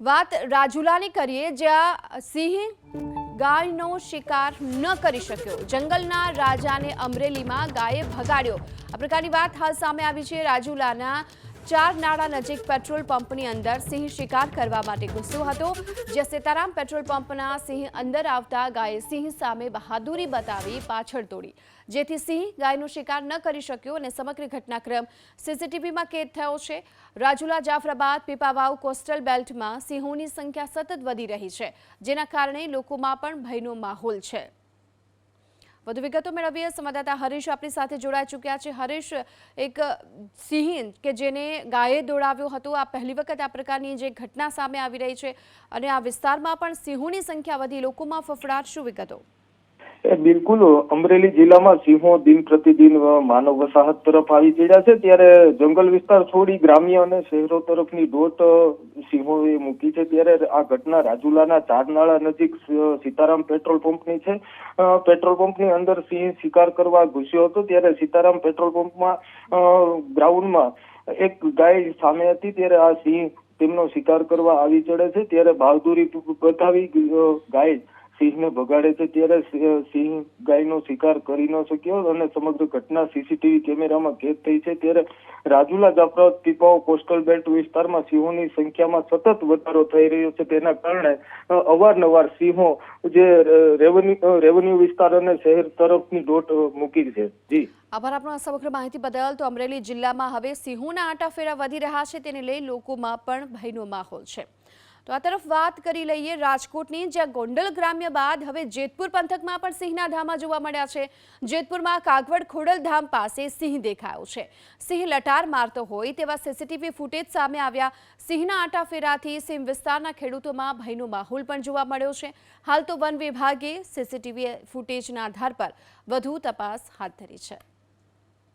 વાત રાજુલાની કરીએ, જ્યાં સિંહ ગાયનો શિકાર ન કરી શક્યો. જંગલના રાજાને અમરેલીમાં ગાયે ભગાડ્યો. આ પ્રકારની વાત હાલ સામે આવી છે રાજુલાના ચાર નાળા નજીક પેટ્રોલ પંપની અંદર સિંહ શિકાર કરવા માટે ઘૂસ્યો હતો, જે સીતારામ પેટ્રોલ પંપના સિંહ અંદર આવતા ગાયે સિંહ સામે બહાદુરી બતાવી પાછળ તોડી જેથી સિંહ ગાયનો શિકાર ન કરી શક્યો અને સમગ્ર ઘટનાક્રમ સીસીટીવીમાં કેદ થયો છે. રાજુલા જાફરાબાદ પીપાવાવ કોસ્ટલ બેલ્ટમાં સિંહોની સંખ્યા સતત વધી રહી છે, જેના કારણે લોકોમાં પણ ભયનો માહોલ છે. વધુ વિગતો મેળવીએ. સંવાદદાતા હરીશ આપણી સાથે જોડાઈ ચૂક્યા છે. હરીશ, એક સિંહ કે જેને ગાયે દોડાવ્યો હતો, આ પહેલી વખત આ પ્રકારની જે ઘટના સામે આવી રહી છે અને આ વિસ્તારમાં પણ સિંહોની સંખ્યા વધી. લોકોમાં ફફડાટ. શું વિગતો? બિલકુલ, અમરેલી જિલ્લામાં સિંહો દિન પ્રતિદિન માનવ વસાહત તરફ આવી ચડ્યા છે. ત્યારે જંગલ વિસ્તાર છોડી ગ્રામ્ય અને શહેરો તરફની દોટ સિંહોએ મૂકી છે. ત્યારે આ ઘટના રાજુલાના ચારનાળા નજીક સીતારામ પેટ્રોલ પંપની છે. પેટ્રોલ પંપની અંદર સિંહ શિકાર કરવા ઘૂસ્યો હતો. ત્યારે સીતારામ પેટ્રોલ પંપમાં ગ્રાઉન્ડમાં એક ગાય સામે હતી. ત્યારે આ સિંહ તેમનો શિકાર કરવા આવી ચડે છે. ત્યારે બહાદુરી બતાવી ગાય સિંહને ભગાડે છે ત્યારે સિંહ ગાયનો શિકાર કરી ન શક્યો અને સમગ્ર ઘટના સીસીટીવી કેમેરામાં કેદ થઈ છે. ત્યારે રાજુલા જાફરાબાદ પીપાઓ કોસ્ટલ બેલ્ટ વિસ્તારમાં સિંહોની સંખ્યામાં સતત વધારો થઈ રહ્યો છે. તેના કારણે અવારનવાર સિંહો જે રેવન્યુ રેવન્યુ વિસ્તાર અને શહેર તરફની દોટ મૂકી છે. જી. આભાર આપનો આ સમગ્ર માહિતી બદલ. તો અમરેલી જિલ્લામાં હવે સિંહોના આંટાફેરા વધી રહ્યા છે. તેને લઈ લોકોમાં પણ ભયનો માહોલ છે. તો આ તરફ વાત કરી લઈએ રાજકોટની, જ્યાં ગોંડલ ગ્રામ્ય બાદ હવે જેતપુર પંથકમાં પણ સિંહના ધામા જોવા મળ્યા છે. જેતપુરમાં કાગવડ ખોડલધામ પાસે સિંહ દેખાયો છે. સિંહ લટાર મારતો હોય તેવા સીસીટીવી ફૂટેજ સામે આવ્યા. સિંહના આંટાફેરાથી સિંહ વિસ્તારના ખેડૂતોમાં ભયનો માહોલ પણ જોવા મળ્યો છે. હાલ તો વન વિભાગે સીસીટીવી ફૂટેજના આધાર પર વધુ તપાસ હાથ ધરી છે.